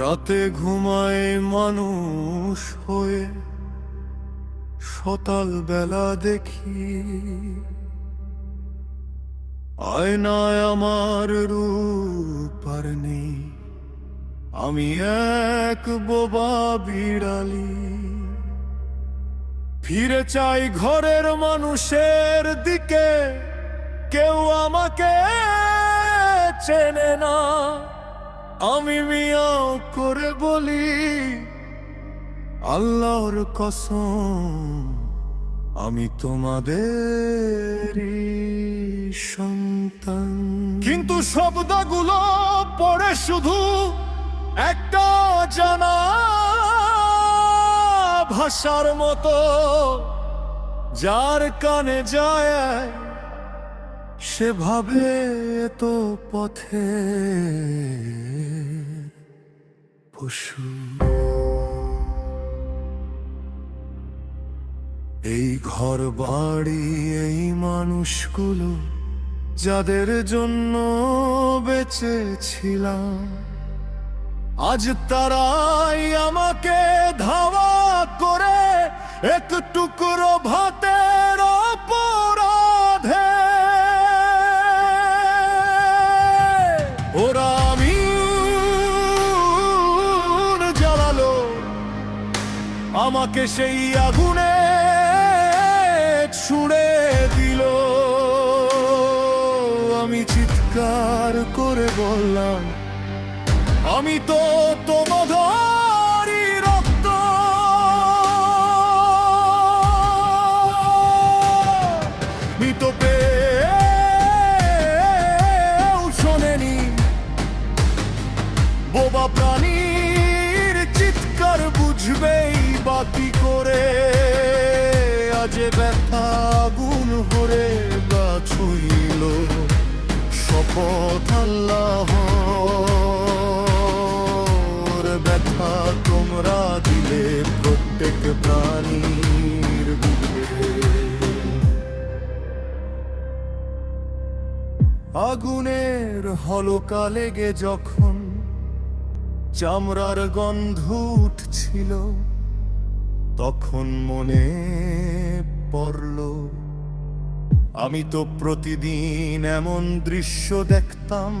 রাতে ঘুমায় মানুষ হয়ে সকাল বেলা দেখি আয়নায় আমার রূপ আর নেই। আমি এক বোবা বিড়ালি। ফিরে চাই ঘরের মানুষের দিকে। কেউ আমাকে চেনে না। আমি মিয়াও করে বলি, আল্লাহর কসম, আমি তোমাদের সন্তান। কিন্তু শব্দগুলো পড়ে শুধু একটা জানা ভাষার মতো, যার কানে যায় সেভাবে তো পথে পশু। এই ঘর বাড়ি, এই মানুষগুলো যাদের জন্য বেঁচেছিলাম, আজ তারাই আমাকে ধাওয়া করে এক টুকরো আমাকে সেই আগুনে ছুঁড়ে দিল। আমি চিৎকার করে বললাম আমি তো তোমাদেরই আজ ব্যথা, গুণ হরে গা ছুইল। শপথ আল্লাহ ব্যথা তোমরা দিলে প্রত্যেক প্রাণীর আগুনের হলকা লেগে যখন চামড়ার গন্ধ উঠছিল তখন মনে পড়ল আমি তো প্রতিদিন এমন দৃশ্য দেখতাম।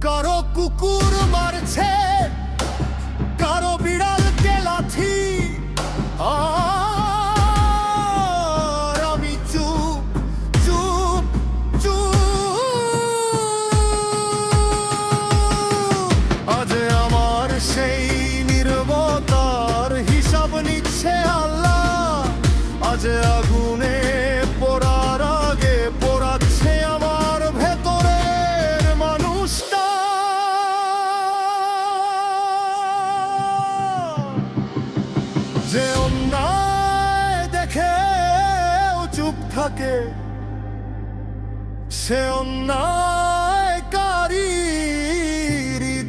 কারও কুকুর মারছে কারও সে অন্যায়কারীর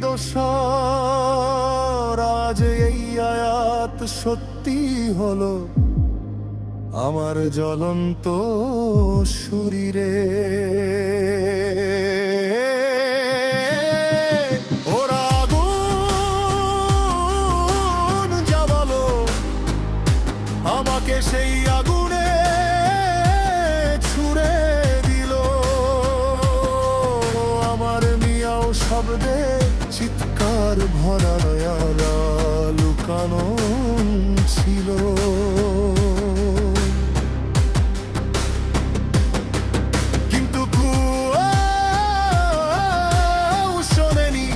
দোষর। আজ এই আয়াত সত্যি হলো আমার জ্বলন্ত শরীরে। আমাকে সেই চিৎকার লুকানো ছিল। কিন্তু শোনেনি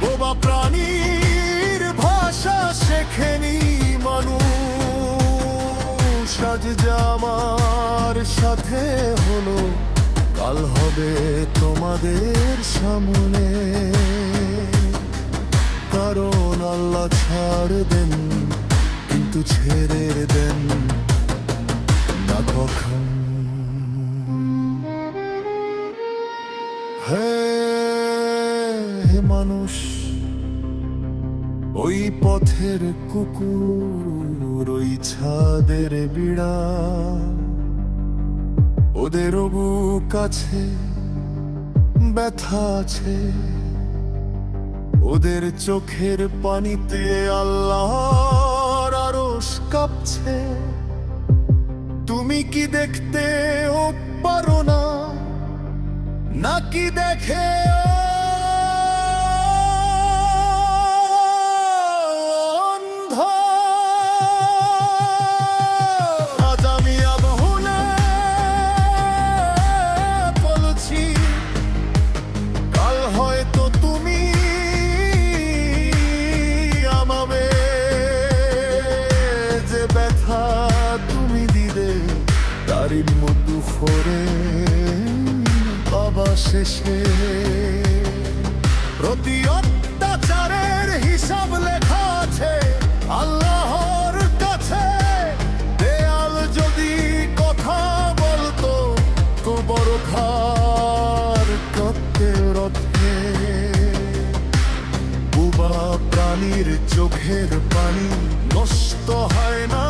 বোবা প্রাণীর ভাষা শেখেনি মানুষ। আজ সাথে হলো কাল হবে তোমাদের সামনে। কারণ আল্লাহ ছাড় দেন, কিন্তু ছেড়ে দেন না কখন। হে মানুষ, ওই পথের কুকুর, ওই ছাদের বিড়া ওদের বুক আছে ব্যথা আছে। ওদের চোখের পানিতে আল্লাহর আরস কাঁপছে। তুমি কি দেখতে ও পারো না নাকি দেখে করে বাবা প্রতি অত্যাচারের হিসাব লেখা আছে আল্লাহর কাছে। দেয়াল যদি কথা বলতো বড় খার করতে রথে। বুবা প্রাণীর চোখের পানি নষ্ট হয় না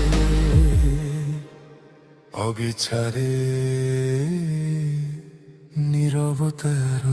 অবিচারে নিরবতার